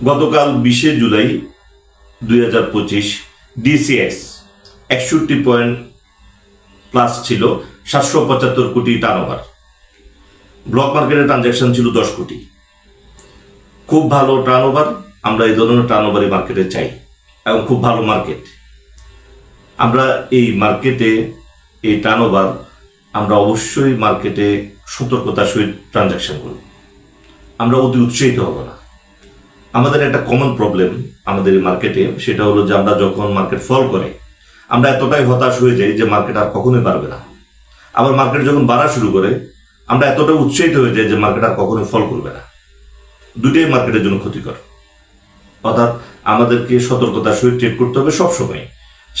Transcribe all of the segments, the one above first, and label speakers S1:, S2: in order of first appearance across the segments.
S1: গতকাল বিশে জুলাই দুই হাজার পঁচিশ ডিসিএক্স একষট্টি পয়েন্ট প্লাস ছিল সাতশো পঁচাত্তর কোটি টার্নওভার ব্লক মার্কেটের ট্রানজ্যাকশন ছিল দশ কোটি। খুব ভালো টার্নওভার আমরা এই ধরনের টার্নওভারই মার্কেটে চাই এবং খুব ভালো মার্কেট আমরা এই মার্কেটে এই টার্নওভার আমরা অবশ্যই মার্কেটে সতর্কতার সহিত ট্রানজ্যাকশন করব। আমরা অতি উৎসাহিত হব না। আমাদের একটা কমন প্রবলেম আমাদের এই মার্কেটে সেটা হলো যে আমরা যখন মার্কেট ফল করে, আমরা এতটাই হতাশ হয়ে যাই যে মার্কেট আর কখনোই বাড়বে না। আবার মার্কেট যখন বাড়া শুরু করে, আমরা এতটা উৎসাহিত হয়ে যাই যে মার্কেট আর কখনোই ফল করবে না। দুটোই মার্কেটের জন্য ক্ষতিকর। অর্থাৎ আমাদেরকে সতর্কতার সহিত ট্রেড করতে হবে সবসময়।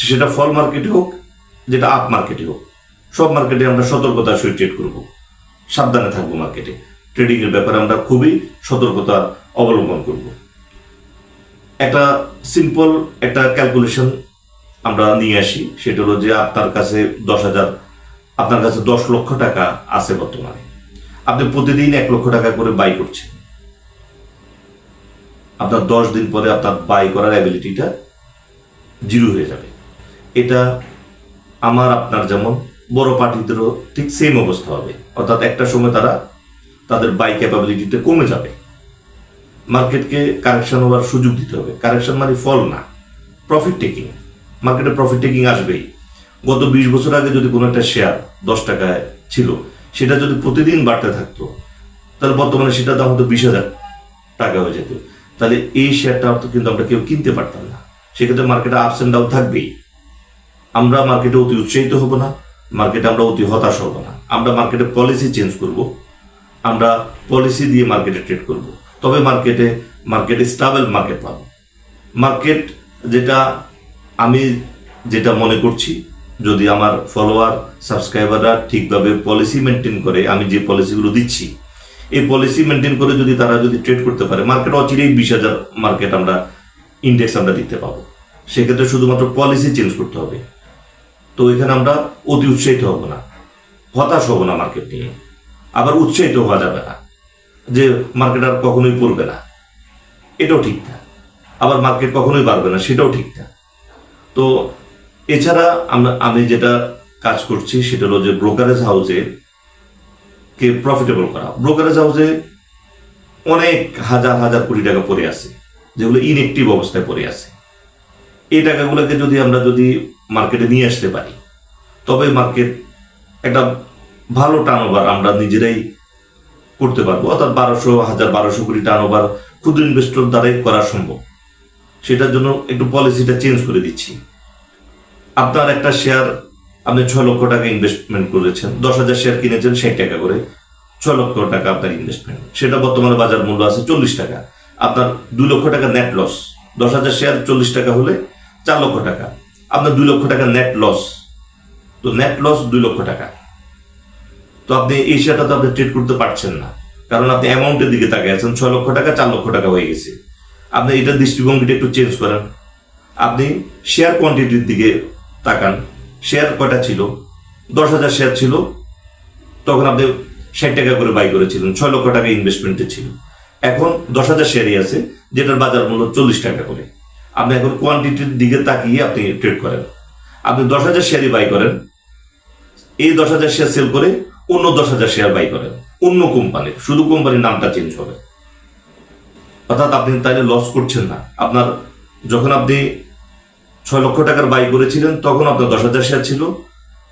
S1: সেটা ফল মার্কেটে হোক, যেটা আপ মার্কেটে হোক, সব মার্কেটে আমরা সতর্কতার সহিত ট্রেড করব। সাবধানে থাকব মার্কেটে ট্রেডিং এর ব্যাপারে আমরা খুবই সতর্কতা অবলম্বন করব। একটা সিম্পল একটা ক্যালকুলেশন আমরা নিয়ে আসি। সেটা হলো যে আপনার কাছে দশ হাজার, আপনার কাছে দশ লক্ষ টাকা আছে বর্তমানে। আপনি প্রতিদিন এক লক্ষ টাকা করে বাই করছেন। আপনার দশ দিন পরে আপনার বাই করার অ্যাবিলিটিটা জিরো হয়ে যাবে। এটা আমার, আপনার যেমন বড় পার্টিদেরও ঠিক সেম অবস্থা হবে। অর্থাৎ একটা সময় তারা তাদের বাই ক্যাপাবিলিটিটা কমে যাবে। মার্কেটকে কারেকশন হওয়ার সুযোগ দিতে হবে। কারেকশন মানে ফল না প্রফিট টেকিং মার্কেটে প্রফিট টেকিং আসবেই। গত বিশ বছর আগে যদি কোনো একটা শেয়ার দশ টাকায় ছিল, সেটা যদি প্রতিদিন বাড়তে থাকতো, তাহলে বর্তমানে সেটা দাম হতো বিশ হাজার টাকা হয়ে যেত। তাহলে এই শেয়ারটা তো কিন্তু আমরা কেউ কিনতে পারতাম না। সেক্ষেত্রে মার্কেটে আপস অ্যান্ড ডাউন থাকবেই। আমরা মার্কেটে অতি উৎসাহিত হব না, মার্কেটে আমরা অতি হতাশ হব না। আমরা মার্কেটে পলিসি চেঞ্জ করব। আমরা পলিসি দিয়ে মার্কেটে ট্রেড করব। তবে মার্কেটে মার্কেটে স্টাবেল মার্কেট পাবো। মার্কেট যেটা আমি যেটা মনে করছি, যদি আমার ফলোয়ার সাবস্ক্রাইবাররা ঠিকভাবে পলিসি মেনটেন করে, আমি যে পলিসিগুলো দিচ্ছি, এই পলিসি মেনটেন করে যদি তারা যদি ট্রেড করতে পারে মার্কেট অচিরেই বিশ হাজার মার্কেট আমরা ইন্ডেক্স আমরা দেখতে পাবো। সেক্ষেত্রে শুধুমাত্র পলিসি চেঞ্জ করতে হবে। তো এখানে আমরা অতি উৎসাহিত হব না, হতাশ হব না মার্কেট নিয়ে। আবার উৎসাহিত হওয়া যাবে না। যে মার্কেট আর কখনোই পড়বে না। এটাও ঠিক না। আবার মার্কেট কখনোই বাড়বে না, সেটাও ঠিক না। তো এছাড়া আমরা, আমি যেটা কাজ করছি সেটা হলো যে ব্রোকারেজ হাউসে কে প্রফিটেবল করা। ব্রোকারেজ হাউসে অনেক হাজার হাজার কোটি টাকা পড়ে আছে, যেগুলো ইনএক্টিভ অবস্থায় পড়ে আছে। এই টাকাগুলোকে যদি আমরা যদি মার্কেটে নিয়ে আসতে পারি, তবে মার্কেট একটা ভালো টার্ন আমরা নিজেরাই করতে পারব, অর্থাৎ বারোশো, হাজার বারোশো কোটি টার্ন ওভার ক্ষুদ্র ইনভেস্টর দ্বারাই করা সম্ভব। সেটার জন্য একটু পলিসিটা চেঞ্জ করে দিচ্ছি। আপনার একটা শেয়ার আপনি ছয় লক্ষ টাকা ইনভেস্টমেন্ট করেছেন, দশ হাজার শেয়ার কিনেছেন ষাট টাকা করে, ছয় লক্ষ টাকা আপনার ইনভেস্টমেন্ট সেটা বর্তমানে বাজার মূল্য আছে চল্লিশ টাকা। আপনার দুই লক্ষ টাকা নেট লস দশ হাজার শেয়ার চল্লিশ টাকা হলে চার লক্ষ টাকা। আপনার দুই লক্ষ টাকা নেট লস তো নেট লস দুই লক্ষ টাকা। তো আপনি এশিয়াটা তো আপনি ট্রেড করতে পারছেন না। কারণ আপনি অ্যামাউন্টের দিকে তাকিয়ে আছেন, ছয় লক্ষ টাকা, চার লক্ষ টাকা হয়ে গেছে। আপনি এটার দৃষ্টিভঙ্গিটা একটু চেঞ্জ করেন। আপনি শেয়ার কোয়ান্টিটির দিকে তাকান। শেয়ার কয়টা ছিল? দশ হাজার শেয়ার ছিল। তখন আপনি ষাট টাকা করে বাই করেছিলেন, ছয় লক্ষ টাকা ইনভেস্টমেন্টে ছিল। এখন দশ হাজার শেয়ারই আছে, যেটার বাজার মূল্য চল্লিশ টাকা করে। আপনি এখন কোয়ান্টিটির দিকে তাকিয়ে আপনি ট্রেড করেন। আপনি দশ হাজার শেয়ারই বাই করেন। এই দশ হাজার শেয়ার সেল করে অন্য দশ হাজার শেয়ার বাই করেন। অন্য কোম্পানির শুধু কোম্পানির নামটা চেঞ্জ হবে। অর্থাৎ আপনি তাইলে লস করছেন না। আপনার যখন আপনি ছয় লক্ষ টাকার বাই করেছিলেন, তখন আপনার দশ হাজার শেয়ার ছিল।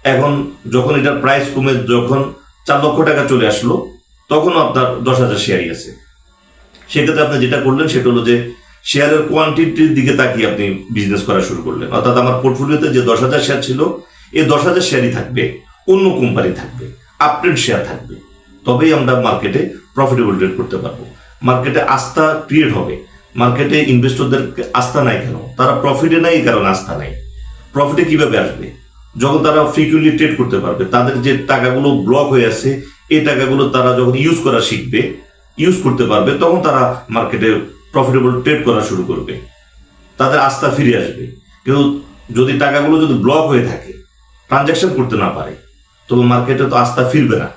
S1: এখন যখন এটার প্রাইস কমে, যখন চার লক্ষ টাকা চলে আসলো, তখন আপনার দশ হাজার শেয়ারই আছে। সেক্ষেত্রে আপনি যেটা করলেন, সেটা হলো যে শেয়ারের কোয়ান্টিটির দিকে তাকিয়ে আপনি বিজনেস করা শুরু করলেন। অর্থাৎ আমার পোর্টফোলিওতে যে দশ হাজার শেয়ার ছিল, এই দশ হাজার শেয়ারই থাকবে, অন্য কোম্পানি থাকবে। আপডেট শেয়ার থাকবে। তবেই আমরা মার্কেটে প্রফিটেবল ট্রেড করতে পারব। মার্কেটে আস্থা ক্রিয়েট হবে। মার্কেটে ইনভেস্টরদের আস্থা নাই কেন? তারা প্রফিটে নাই কারণে আস্থা নাই। প্রফিটে কীভাবে আসবে? যখন তারা ফ্রিকুয়েন্টলি ট্রেড করতে পারবে, তাদের যে টাকাগুলো ব্লক হয়ে আছে, এই টাকাগুলো তারা যখন ইউজ করা শিখবে ইউজ করতে পারবে, তখন তারা মার্কেটে প্রফিটেবল ট্রেড করা শুরু করবে। তাদের আস্থা ফিরে আসবে। কিন্তু যদি টাকাগুলো যদি ব্লক হয়ে থাকে ট্রানজ্যাকশন করতে না পারে তবে মার্কেটে তো আস্থা ফিরবে না।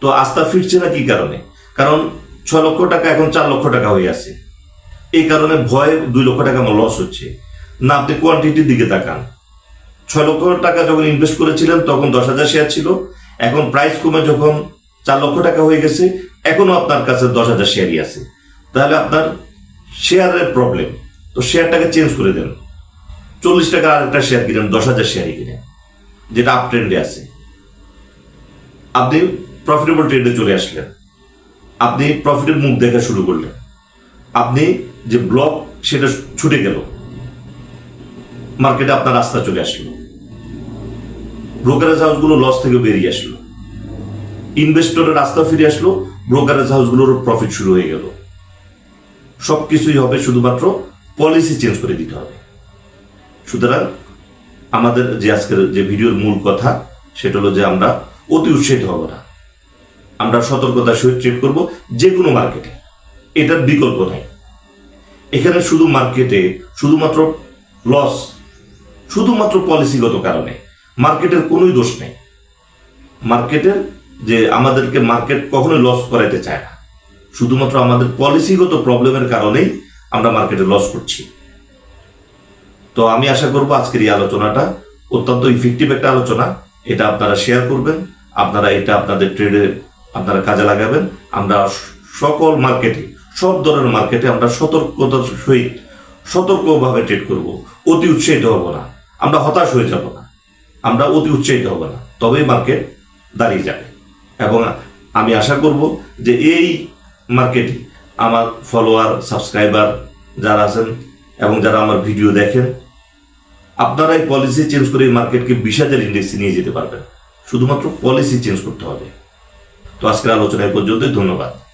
S1: তো আস্থা ফিরছে না কি কারণে? কারণ ছ লক্ষ টাকা, এখন চার লক্ষ টাকা হয়ে আছে। এই কারণে ভয়ে দুই লক্ষ টাকা আমার লস হচ্ছে। না, আপনি কোয়ান্টিটির দিকে তাকান। ছয় লক্ষ টাকা যখন ইনভেস্ট করেছিলেন, তখন দশ হাজার শেয়ার ছিল। এখন প্রাইস কমে যখন চার লক্ষ টাকা হয়ে গেছে, এখনও আপনার কাছে দশ হাজার শেয়ারই আছে। তাহলে আপনার শেয়ারের প্রবলেম তো শেয়ারটাকে চেঞ্জ করে দেন। চল্লিশ টাকা আর একটা শেয়ার কিনেন, দশ হাজার শেয়ারই কিনেন, যেটা আপ ট্রেন্ডে আছে। আপনি প্রফিটেবল ট্রেডে চলে আসলেন। আপনি প্রফিটের মুখ দেখা শুরু করলেন। আপনি যে ব্লক সেটা ছুটে গেল। মার্কেটে আপনার রাস্তা চলে আসলো। ব্রোকারেজ হাউসগুলো লস থেকে বেরিয়ে আসলো। ইনভেস্টরের রাস্তা ফিরে আসলো ব্রোকারেজ হাউসগুলোর প্রফিট শুরু হয়ে গেল। সব কিছুই হবে শুধুমাত্র পলিসি চেঞ্জ করে দিতে হবে। সুতরাং আমাদের যে আজকের যে ভিডিওর মূল কথা, সেটা হলো যে আমরা অতি উৎসাহিত হব না। আমরা সতর্কতার সহিত ট্রেড করব যে কোনো মার্কেটে এটার বিকল্প নাই। এখানে শুধু মার্কেটে শুধুমাত্র লস শুধুমাত্র পলিসিগত কারণে মার্কেটের কোনোই দোষ নেই। মার্কেটের যে আমাদেরকে মার্কেট কখনোই লস করাইতে চায় না। শুধুমাত্র আমাদের পলিসিগত প্রবলেমের কারণেই আমরা মার্কেটে লস করছি। তো আমি আশা করব আজকের এই আলোচনাটা অত্যন্ত ইফেক্টিভ একটা আলোচনা। এটা আপনারা শেয়ার করবেন। আপনারা এটা আপনাদের ট্রেডে আপনারা কাজে লাগাবেন। আমরা সকল মার্কেটে সব ধরনের মার্কেটে আমরা সতর্কতার সহিত সতর্কভাবে ট্রেড করব। অতি উৎসাহিত হব না। আমরা হতাশ হয়ে যাব না। আমরা অতি উৎসাহিত হব না। তবেই মার্কেট দাঁড়িয়ে যাবে। এবং আমি আশা করব যে এই মার্কেটে আমার ফলোয়ার সাবস্ক্রাইবার যারা আছেন এবং যারা আমার ভিডিও দেখেন আপনারা এই পলিসি চেঞ্জ করে এই মার্কেটকে বিশ হাজার ইন্ডেক্সে নিয়ে যেতে পারবেন। শুধুমাত্র পলিসি চেঞ্জ করতে হবে। তো আজকের আলোচনা পর্যন্ত ধন্যবাদ।